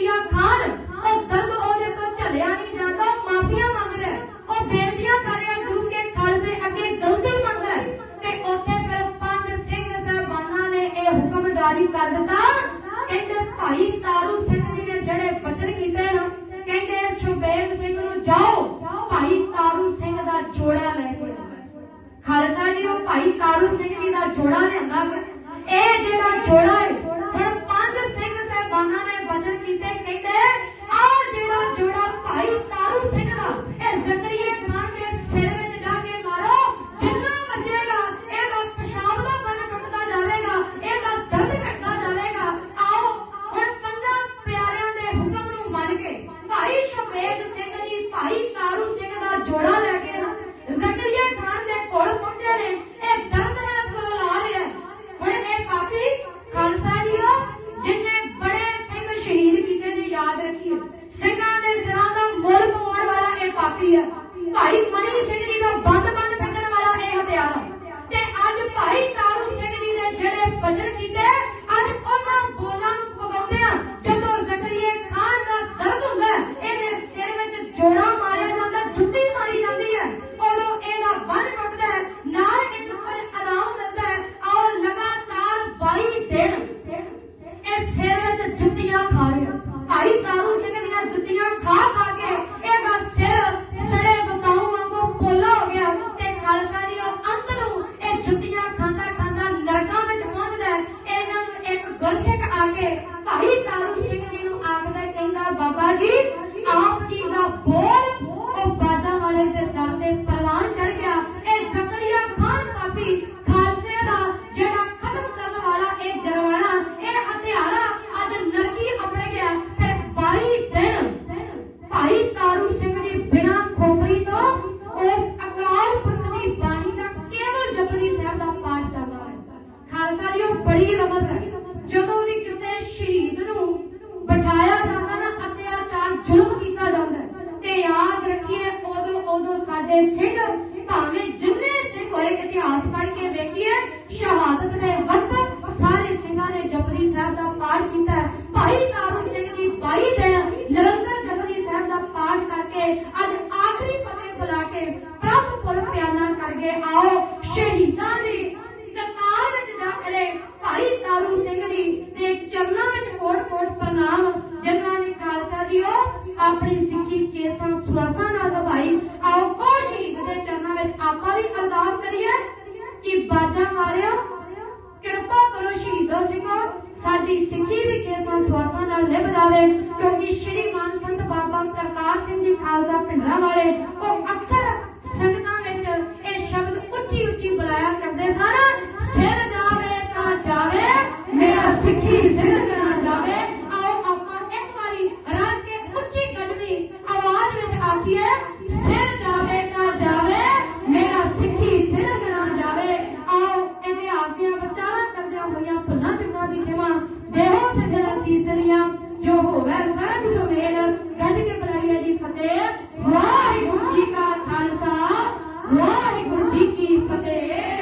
ਬੇਨਤੀਆਂ ਖਾਣ, ਉਹ ਦਰਦ ਉਹਦੇ ਤੋਂ ਝੱਲਿਆ ਨਹੀਂ ਜਾਂਦਾ ਮਾਫੀਆਂ ਮੰਗਦਾ ਉਹ ਬੇਨਤੀਆਂ ਕਰਿਆ ਗੁਰੂ ਕੇ ਖਾਲਸੇ ਅੱਗੇ ਗਲਤੀ ਮੰਗਦਾ ਤੇ ਉੱਥੇ ਫਿਰ ਪੰਜ ਸਿੰਘ ਸਾਹਿਬਾਨਾਂ ਨੇ ਇਹ ਹੁਕਮ ਜਾਰੀ ਕਰ ਦਿੱਤਾ। ਕਹਿੰਦੇ ਭਾਈ ਤਾਰੂ ਸਿੰਘ ਜੀ ਨੇ ਜਿਹੜੇ ਬਚਨ ਕੀਤੇ ਨਾ, ਕਹਿੰਦੇ ਸ਼ੁਭੇਗ ਸਿੰਘ ਨੂੰ ਜਾਓ, ਭਾਈ ਤਾਰੂ ਸਿੰਘ ਦਾ ਜੋੜਾ ਲੈ ਕੇ ਖਾਲਸਾ ਜੀ, ਉਹ ਭਾਈ ਤਾਰੂ ਸਿੰਘ ਜੀ ਦਾ ਜੋੜਾ ਲਿਆਂਦਾ ਇਹ ਜਿਹੜਾ Hallelujah. ਦੀ ਸਿੰਘੀ ਵੀ ਕੇਸਾਂ ਸਵਾਸਾਂ ਨਾਲ ਨਿਭ ਜਾਵੇ, ਕਿਉਂਕਿ ਸ਼੍ਰੀਮਾਨ ਸੰਤ ਬਾਬਾ ਕਰਤਾਰ ਸਿੰਘ ਜੀ ਖਾਲਸਾ ਪਿੰਡਰਾ ਵਾਲੇ ਕੀਸੜੀਆਂ ਜੋ ਹੋਵੇ ਸਰਬ ਸੁਮੇਲ ਗੱਜ ਕੇ ਬੁਲਾਈਏ ਜੀ ਫਤਿਹ। ਵਾਹਿਗੁਰੂ ਜੀ ਕਾ ਖਾਲਸਾ, ਵਾਹਿਗੁਰੂ ਜੀ ਕੀ ਫਤਿਹ।